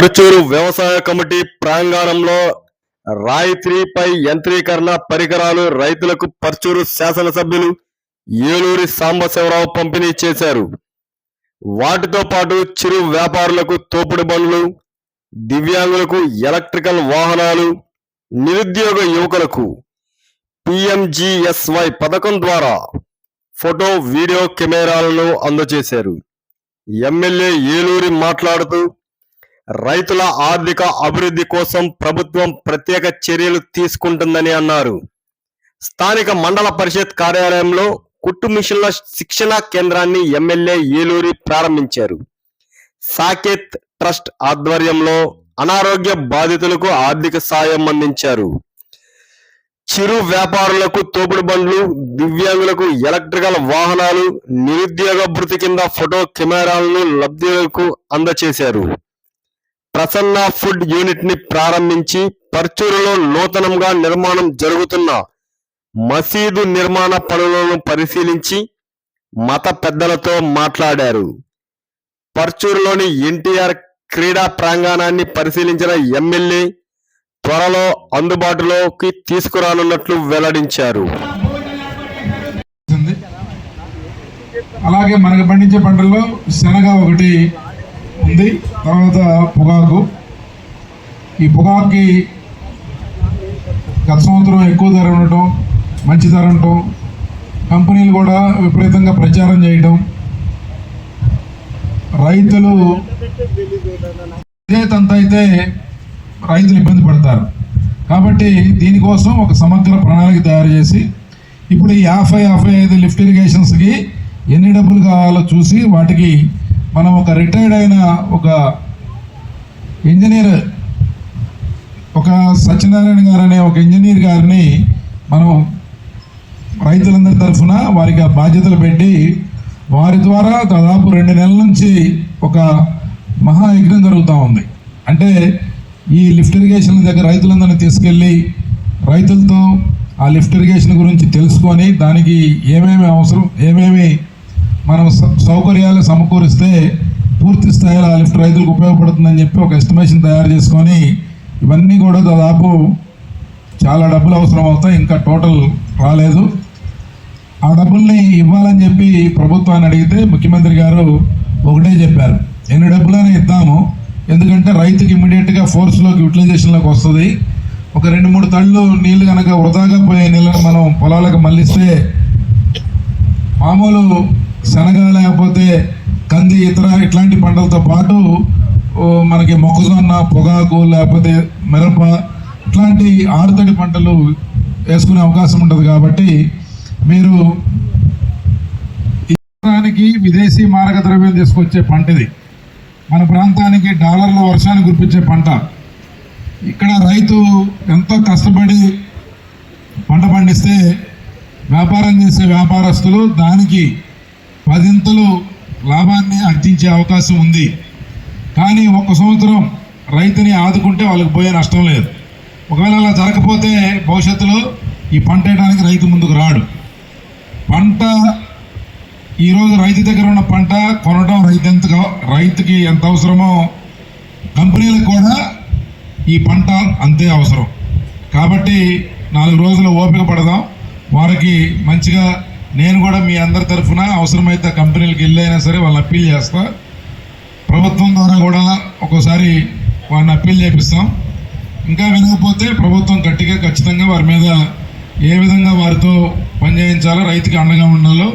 పరుచూరు వ్యవసాయ కమిటీ ప్రాంగణంలో రాయితీపై యంత్రీకరణ పరికరాలు రైతులకు పరుచూరు శాసనసభ్యులు ఏలూరి సాంబశివరావు పంపిణీ చేశారు. వాటితో పాటు చిరు వ్యాపారులకు తోపుడు బండ్లు దివ్యాంగులకు ఎలక్ట్రికల్ వాహనాలు నిరుద్యోగ యువకులకు పిఎంజిఎస్వై పథకం ద్వారా ఫోటో వీడియో కెమెరాలను అందజేశారు. ఎమ్మెల్యే ఏలూరి మాట్లాడుతూ రైతుల ఆర్థిక అభివృద్ధి కోసం ప్రభుత్వం ప్రత్యేక చర్యలు తీసుకుంటుందని అన్నారు. స్థానిక మండల పరిషత్ కార్యాలయంలో కుట్టు మిషన్ల శిక్షణా కేంద్రాన్ని ఎమ్మెల్యే ఏలూరి ప్రారంభించారు. సాకేత్ ట్రస్ట్ ఆధ్వర్యంలో అనారోగ్య బాధితులకు ఆర్థిక సాయం అందించారు. చిరు వ్యాపారులకు తోపుడు బండ్లు దివ్యాంగులకు ఎలక్ట్రికల్ వాహనాలు నిరుద్యోగ భృతి కింద ఫోటో కెమెరాలను లబ్ధిలకు అందచేశారు ప్రసన్న ఫుడ్ యూనిట్ని ప్రారంభించి పర్చూరులో నూతనంగా నిర్మాణం జరుగుతున్న మసీదు నిర్మాణ పనులను పరిశీలించి మత పెద్దలతో మాట్లాడారు. పర్చూరులోని ఎన్టీఆర్ క్రీడా ప్రాంగణాన్ని పరిశీలించిన ఎమ్మెల్యే త్వరలో అందుబాటులోకి తీసుకురానున్నట్లు వెల్లడించారు. అలాగే మనకు పండించే పంటల్లో శనగ ఒకటి ఉంది. తర్వాత పొగాకు. ఈ పొగాకుకి గత సంవత్సరం ఎక్కువ ధర ఉండటం మంచి ధర ఉండటం కంపెనీలు కూడా విపరీతంగా ప్రచారం చేయటం రైతులు ఇదే తంత అయితే రైతులు ఇబ్బంది పడతారు. కాబట్టి దీనికోసం ఒక సమగ్ర ప్రణాళిక తయారు చేసి ఇప్పుడు ఈ యాభై యాభై ఐదు లిఫ్ట్ ఇరిగేషన్స్కి ఎన్ని డబ్బులు కావాలో చూసి వాటికి మనం ఒక రిటైర్డ్ అయిన ఒక ఇంజనీర్ ఒక సత్యనారాయణ గారు అనే ఒక ఇంజనీర్ గారిని మనం రైతులందరి తరఫున వారికి ఆ బాధ్యతలు పెట్టి వారి ద్వారా దాదాపు రెండు నెలల నుంచి ఒక మహాయజ్ఞం జరుగుతూ ఉంది. అంటే ఈ లిఫ్ట్ ఇరిగేషన్ దగ్గర రైతులందరినీ తీసుకెళ్ళి రైతులతో ఆ లిఫ్ట్ ఇరిగేషన్ గురించి తెలుసుకొని దానికి ఏమేమి అవసరం ఏమేమి మనం సౌకర్యాలు సమకూరిస్తే పూర్తి స్థాయిలో ఆ లిఫ్ట్ రైతులకు ఉపయోగపడుతుందని చెప్పి ఒక ఎస్టిమేషన్ తయారు చేసుకొని ఇవన్నీ కూడా దాదాపు చాలా డబ్బులు అవసరం అవుతాయి ఇంకా టోటల్ రాలేదు. ఆ డబ్బుల్ని ఇవ్వాలని చెప్పి ప్రభుత్వాన్ని అడిగితే ముఖ్యమంత్రి గారు ఒకటే చెప్పారు ఎన్ని డబ్బులైనా ఇద్దాము ఎందుకంటే రైతుకి ఇమ్మీడియట్గా ఫోర్స్లోకి యూటిలైజేషన్లోకి వస్తుంది. ఒక రెండు మూడు తళ్ళు నీళ్ళు కనుక వృధాగా పోయే నీళ్ళని మనం పొలాలకు మళ్ళిస్తే మామూలు శనగ లేకపోతే కంది ఇతర ఇట్లాంటి పంటలతో పాటు మనకి మొక్కజొన్న పొగాకు లేకపోతే మిరప ఇట్లాంటి ఆరుతడి పంటలు వేసుకునే అవకాశం ఉంటుంది కాబట్టి మీరు ఇతరానికి ప్రాంతానికి విదేశీ మారక ద్రవ్యం తీసుకొచ్చే పంట ఇది. మన ప్రాంతానికి డాలర్ల వర్షాన్ని కురిపించే పంట. ఇక్కడ రైతు ఎంతో కష్టపడి పంట పండిస్తే వ్యాపారం చేసే వ్యాపారస్తులు దానికి పదింతలు లాభాన్ని అర్జించే అవకాశం ఉంది. కానీ ఒక్క సంవత్సరం రైతుని ఆదుకుంటే వాళ్ళకి పోయే నష్టం లేదు. ఒకవేళ అలా జరగకపోతే భవిష్యత్తులో ఈ పంట వేయడానికి రైతు ముందుకు రాడు. పంట ఈరోజు రైతు దగ్గర ఉన్న పంట కొనడం రైతు ఎంత రైతుకి ఎంత అవసరమో కంపెనీలకు కూడా ఈ పంట అంతే అవసరం. కాబట్టి నాలుగు రోజులు ఓపిక పడదాం. వారికి మంచిగా నేను కూడా మీ అందరి తరఫున అవసరమైతే కంపెనీలకు వెళ్ళైనా సరే వాళ్ళని అప్పీల్ చేస్తా. ప్రభుత్వం ద్వారా కూడా ఒక్కోసారి వాడిని అప్పీల్ చేపిస్తాం. ఇంకా వినకపోతే ప్రభుత్వం గట్టిగా ఖచ్చితంగా వారి మీద ఏ విధంగా వారితో పనిచేయించాలో రైతుకి అండగా ఉండాలో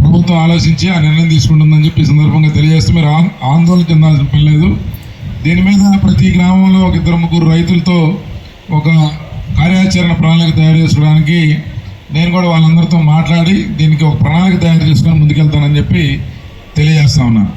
ప్రభుత్వం ఆలోచించి ఆ నిర్ణయం తీసుకుంటుందని చెప్పి సందర్భంగా తెలియజేస్తూ మీరు ఆం- ఆందోళన చెందాల్సిన పని లేదు. దీని మీద ప్రతి గ్రామంలో ఒక ఇద్దరు ముగ్గురు రైతులతో ఒక కార్యాచరణ ప్రణాళిక తయారు చేసుకోవడానికి నేను కూడా వాళ్ళందరితో మాట్లాడి దీనికి ఒక ప్రణాళిక తయారు చేసుకొని ముందుకెళ్తానని చెప్పి తెలియజేస్తా ఉన్నాను.